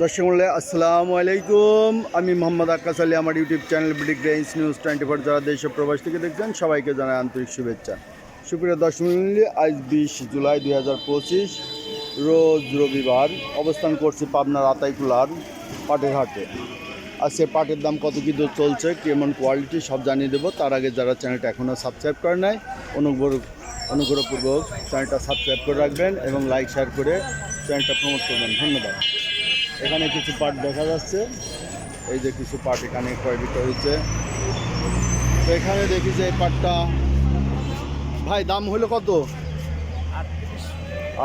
দর্শক মূল্যে আসসালামু আলাইকুম। আমি মোহাম্মদ আক্কাস আলী, আমার YouTube channel BD greens news twenty four. যারা দেশ প্রবাস থেকে দেখছেন, সবাইকে জানাই আন্তরিক শুভেচ্ছা। সুপ্রিয় দর্শক মূল্যে আজ বিশ জুলাই দুই হাজার পঁচিশ, রোজ রবিবার অবস্থান করছি পাবনার আতাইকুলার পাটের হাটে আজকে পাটের দাম কত কী দর চলছে, কেমন কোয়ালিটি সব জানিয়ে দেবো। তার আগে যারা চ্যানেলটা এখনও সাবস্ক্রাইব করে নাই, অনুগ্রহ অনুগ্রহপূর্বক চ্যানেলটা সাবস্ক্রাইব করে রাখবেন এবং লাইক, শেয়ার করে চ্যানেলটা প্রমোট করবেন। ধন্যবাদ। এখানে কিছু পাট দেখা যাচ্ছে। এই যে কিছু পাট এখানে ক্রয় বিক্রয় হয়েছে। তো এখানে দেখি যে এই পাটটা ভাই দাম হলো কত?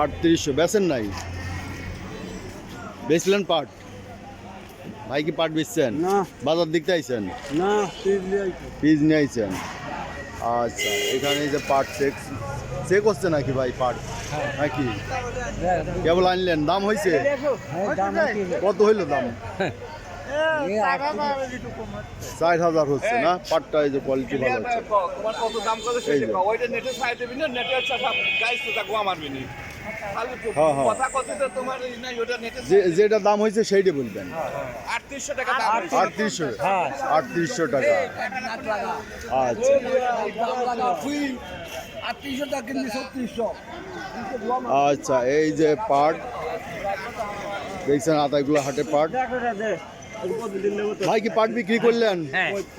আটত্রিশশো। বেচেন নাই? বেচলেন পাট? ভাই কি পাট বেচছেন? না। বাজার দিকতে আইছেন? না পিস নিয়ে আইছেন? আচ্ছা এখানে এই যে পাট চেক চেক হচ্ছে নাকি ভাই পাট? নাকি? কেবল আনলেন দাম হয়েছে কত হইল দাম? ষাট হাজার হচ্ছে না? পাটটা এই যে কোয়ালিটি ভালো আছে। হ্যাঁ, হ্যাঁ। যেটা দাম হয়েছে সেইটা বলবেন। 3800 টাকা। আটত্রিশশো আটত্রিশশো টাকা। আচ্ছা। আটত্রিশশো আচ্ছা এই যে পাট দেখছেন আতাইগুলো হাটে পাট? ভাই কি পাট বিক্রি করলেন?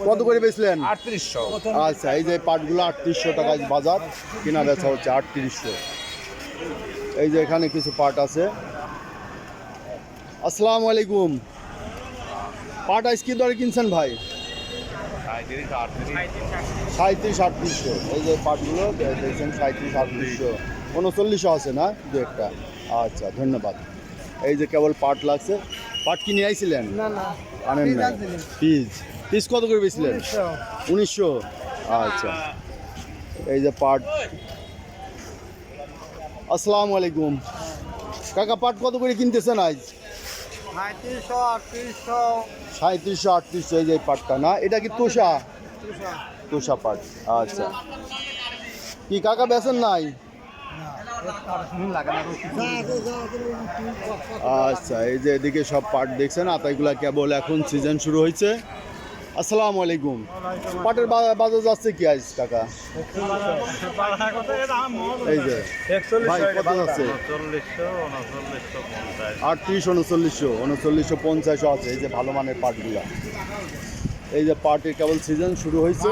কত করে বেচলেন? 3800 আচ্ছা এই যে পাটগুলো আটত্রিশশো টাকা বাজার কিনা বেচা হচ্ছে আটত্রিশশো। এই যে এখানে কিছু পাট আছে। আসসালামু আলাইকুম। পাট আইস কি দরে কিনছেন ভাই? সাঁত্রিশ আটত্রিশশো। এই যে পাটগুলো দেখছেন সাঁত্রিশ আটত্রিশশো। উনচল্লিশশো আছে না? দু একটা। আচ্ছা ধন্যবাদ। এই যে কেবল পাট লাগছে। পাট কি নিয়ে আইছিলেন? না না। আনেন না পিস পিস কত করে বেছিলেন উনিশশো? আচ্ছা। এই যে পাট। আসসালামু আলাইকুম। কাকা পাট কত করে কিনতেছেন আজ? সাঁত্রিশশো আটত্রিশশো। এই যে পাটটা না? এটা কি তুষা? তুষা। পাট আচ্ছা। কি কাকা বেছেন নাই? আচ্ছা এই যে এদিকে সব পাট দেখছেন আতাইগুলা কেবল এখন সিজন শুরু হয়েছে। আসসালামু আলাইকুম। পাটের বাজার যাচ্ছে কি আজ, কাকা? এই যে আটত্রিশ, উনচল্লিশশো উনচল্লিশশো পঞ্চাশও আছে, এই যে ভালো মানের পাটগুলা। এই যে পাটের কেবল সিজন শুরু হয়েছে।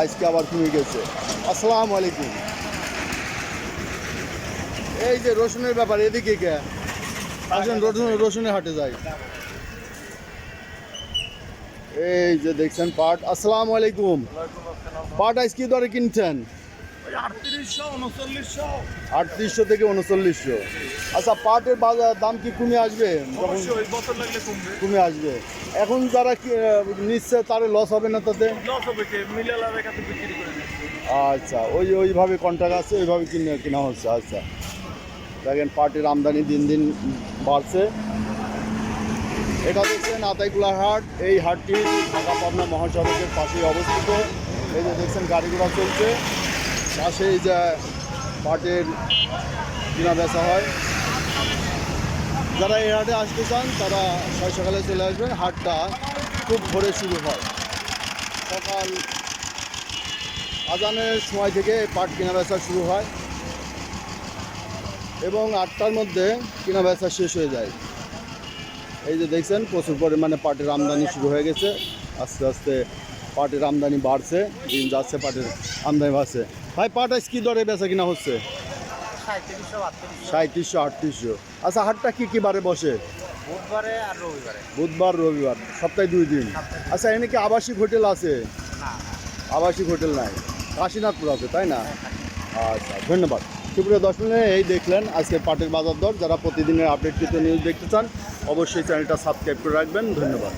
আজকে আবার কমে গেছে। আসসালামু আলাইকুম। এই যে রসুনের ব্যাপার, এদিকে কে? আসেন, রসুন রসুনের হাটে যাই। এই যে দেখছেন পাট আসসালামু আলাইকুম। পাট আজ কি দরে কিনছেন? আটত্রিশশো থেকে উনচল্লিশশো। আচ্ছা পাটের বাজার দাম কি কমে আসবে? কমে আসবে। এখন যারা নিচ্ছে তার লস হবে না তাতে? আচ্ছা ওই ওইভাবে কন্ট্রাক্ট আছে ওইভাবে কিনে কেনা হচ্ছে আচ্ছা। দেখেন পাটের আমদানি দিন দিন বাড়ছে। এটা দেখছেন আতাইকুলা হাট। এই হাটটি ঢাকা পাবনা মহাসড়কের পাশেই অবস্থিত। এই যে দেখছেন গাড়ি ঘোড়া চলছে। পাশে এই যে পাটের কিনা বেচা হয়। যারা এই হাটে আসতে চান, তারা ছয় সকালে চলে আসবেন। হাটটা খুব ভোরে শুরু হয়। সকাল আজানের সময় থেকে পাট কেনা বেচা শুরু হয়। এবং আটটার মধ্যে কেনা বেচা শেষ হয়ে যায়। এই যে দেখছেন প্রচুর পরিমাণে পাটের আমদানি শুরু হয়ে গেছে। আস্তে আস্তে পাটের আমদানি বাড়ছে দিন যাচ্ছে পাটের আমদানি বাড়ছে। ভাই পাট আজ কী দরে বেচা কিনা হচ্ছে? সাঁত্রিশশো আটত্রিশশো। আচ্ছা হাটটা কী কী বারে বসে? বুধবারে আর রবিবারে। বুধবার রবিবার সপ্তাহে দুই দিন। আচ্ছা এখানে কি আবাসিক হোটেল আছে? আবাসিক হোটেল নাই। কাশীনাথপুর আছে তাই না? আচ্ছা ধন্যবাদ। সুপ্রিয় দশ এই দেখলেন আজকে পাটের বাজার দর। যারা প্রতিদিনের আপডেটকৃত নিউজ দেখতে চান, অবশ্যই চ্যানেলটা সাবস্ক্রাইব করে রাখবেন। ধন্যবাদ।